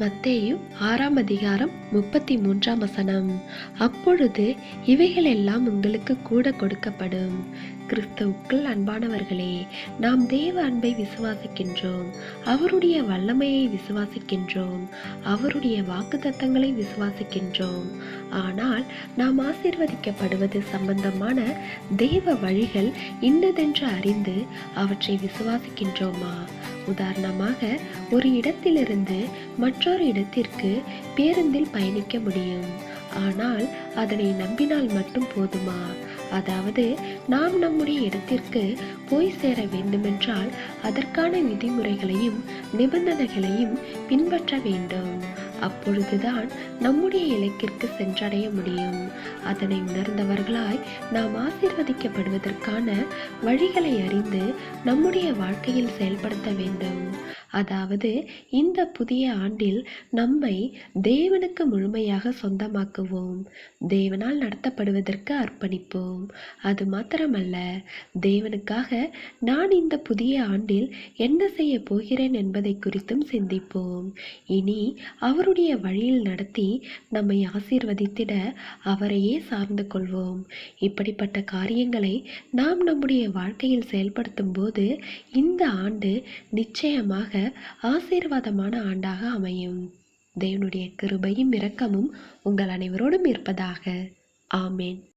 மத்தேயு ஆறாம் அதிகாரம் முப்பத்தி மூன்றாம் வசனம். அப்பொழுது இவைகள் எல்லாம் உங்களுக்கு கூட கொடுக்கப்படும். கிறிஸ்துவுக்குள் அன்பானவர்களே நாம் தேவ அன்பை விசுவாசிக்கின்றோம். அவருடைய வல்லமையை விசுவாசிக்கின்றோம். அவருடைய வாக்குத்தத்தங்களை விசுவாசிக்கின்றோம். ஆனால் நாம் ஆசிர்வதிக்கப்படுவது சம்பந்தமான தேவ வழிகள் இன்னதென்று அறிந்து அவற்றை விசுவாசிக்கின்றோமா? உதாரணமாக ஒரு இடத்திலிருந்து மற்றொரு இடத்திற்கு பேருந்தில் பயணிக்க முடியும். ஆனால் அதனை நம்பினால் மட்டும் போதுமா? அதாவது நாம் நம்முடைய இடத்திற்கு போய் சேர வேண்டுமென்றால் அதற்கான விதிமுறைகளையும் நிபந்தனைகளையும் பின்பற்ற வேண்டும். அப்பொழுதுதான் நம்முடைய இலக்கிற்கு சென்றடைய முடியும். அதனை உணர்ந்தவர்களாய் நாம் ஆசீர்வதிக்கப்படுவதற்கான வழிகளை அறிந்து நம்முடைய வாழ்க்கையில் செயல்படுத்த வேண்டும். அதாவது இந்த புதிய ஆண்டில் நம்மை தேவனுக்கு முழுமையாக சொந்தமாக்குவோம். தேவனால் நடத்தப்படுவதற்கு அர்ப்பணிப்போம். அது மாத்திரமல்ல தேவனுக்காக நான் இந்த புதிய ஆண்டில் என்ன செய்ய போகிறேன் என்பதை குறித்தும் சிந்திப்போம். இனி அவருடைய வழியில் நடத்தி நம்மை ஆசீர்வதித்திட அவரையே சார்ந்து கொள்வோம். இப்படிப்பட்ட காரியங்களை நாம் நம்முடைய வாழ்க்கையில் செயல்படுத்தும் போது இந்த ஆண்டு நிச்சயமாக ஆசீர்வாதமான ஆண்டாக அமையும். தேவனுடைய கிருபையும் இரக்கமும் உங்கள் அனைவரோடும் இருப்பதாக. ஆமேன்.